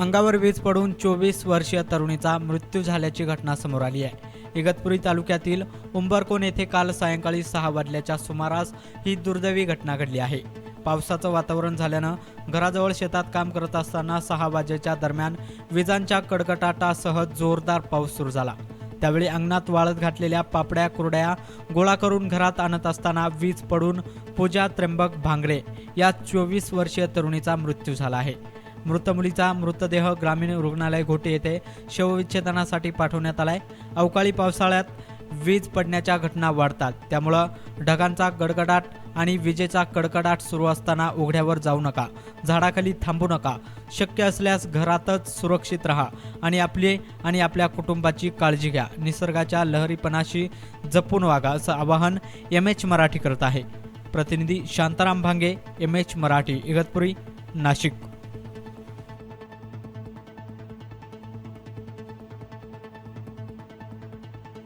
अंगावर वीज पडून चोवीस वर्षीय तरुणीचा मृत्यू झाल्याची घटना समोर आली आहे. इगतपुरी तालुक्यातील उंबरकोन येथे काल सायंकाळी सहा वाजल्याच्या सुमारास ही दुर्दैवी घटना घडली आहे. पावसाचं वातावरण झाल्यानं घराजवळ शेतात काम करत असताना सहा वाजेच्या दरम्यान विजांच्या कडकटाटासह जोरदार पाऊस सुरू झाला. त्यावेळी अंगणात वाळत घातलेल्या पापड्या कुरड्या गोळा करून घरात आणत असताना वीज पडून पूजा त्र्यंबक भांगरे या चोवीस वर्षीय तरुणीचा मृत्यू झाला आहे. मृत मुलीचा मृतदेह ग्रामीण रुग्णालय घोटे येथे शवविच्छेदनासाठी पाठवण्यात आलाय. अवकाळी पावसाळ्यात वीज पडण्याच्या घटना वाढतात. त्यामुळं ढगांचा गडगडाट आणि विजेचा कडकडाट सुरू असताना उघड्यावर जाऊ नका. झाडाखाली थांबू नका. शक्य असल्यास घरातच सुरक्षित राहा आणि आपली आणि आपल्या कुटुंबाची काळजी घ्या. निसर्गाच्या लहरीपणाशी जपून वागा असं आवाहन एम एच मराठी करत आहे. प्रतिनिधी शांताराम भांगे एम एच मराठी इगतपुरी नाशिक.